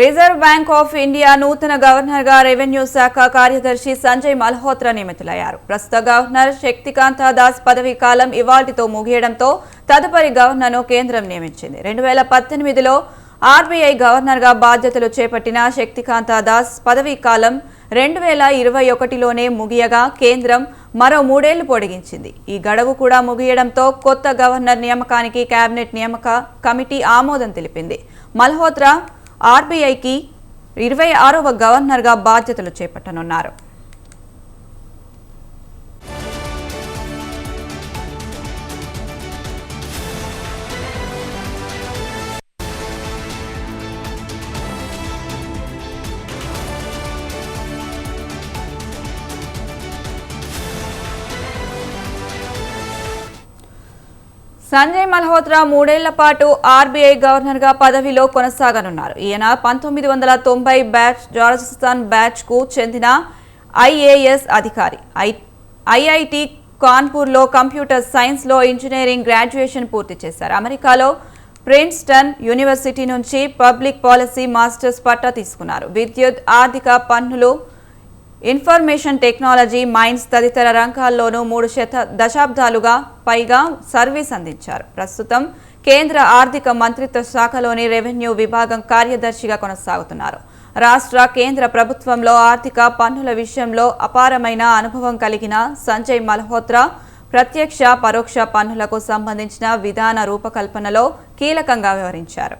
Reserve bank of India నూతన గవర్నర్గా revenue శాఖ కార్యదర్శి సంజయ్ మల్హోత్రా నియమితులయ్యారు. ప్రస్తుత గవర్నర్ శక్తికాంత దాస్ పదవీ కాలం ఇవాల్టితో ముగియడంతో తదుపరి గవర్నర్ను కేంద్రం నియమించింది. రెండు వేల పద్దెనిమిదిలో ఆర్బీఐ గవర్నర్గా బాధ్యతలు చేపట్టిన శక్తికాంత దాస్ పదవీ కాలం రెండు వేల ఇరవై ఒకటిలోనే ముగియగా కేంద్రం మరో మూడేళ్ళు పొడిగించింది. ఈ గడువు కూడా ముగియడంతో కొత్త గవర్నర్ నియామకానికి కేబినెట్ నియామక కమిటీ ఆమోదం తెలిపింది. మల్హోత్రా ఆర్బీఐకి ఇరవై ఆరవ గవర్నర్గా బాధ్యతలు చేపట్టనున్నారు. సంజయ్ మల్హోత్రా మూడేళ్ళ పాటు ఆర్బీఐ గవర్నర్గా పదవిలో కొనసాగనున్నారు. ఈయన పంతొమ్మిది వందల తొంభై బ్యాచ్ రాజస్థాన్ బ్యాచ్కు చెందిన ఐఏఎస్ అధికారి. ఐ ఐఐటి కాన్పూర్లో కంప్యూటర్ సైన్స్లో ఇంజనీరింగ్ గ్రాడ్యుయేషన్ పూర్తి చేశారు. అమెరికాలో ప్రిన్స్టన్ యూనివర్సిటీ నుంచి పబ్లిక్ పాలసీ మాస్టర్స్ పట్టా తీసుకున్నారు. విద్యుత్ ఆర్థిక పన్నులు ఇన్ఫర్మేషన్ టెక్నాలజీ మైన్స్ తదితర రంగాల్లోనూ మూడు శత దశాబ్దాలుగా పైగా సర్వీస్ అందించారు. ప్రస్తుతం కేంద్ర ఆర్థిక మంత్రిత్వ శాఖలోని రెవెన్యూ విభాగం కార్యదర్శిగా కొనసాగుతున్నారు. రాష్ట్ర కేంద్ర ప్రభుత్వంలో ఆర్థిక పన్నుల విషయంలో అపారమైన అనుభవం కలిగిన సంజయ్ మల్హోత్రా ప్రత్యక్ష పరోక్ష పన్నులకు సంబంధించిన విధాన రూపకల్పనలో కీలకంగా వ్యవహరించారు.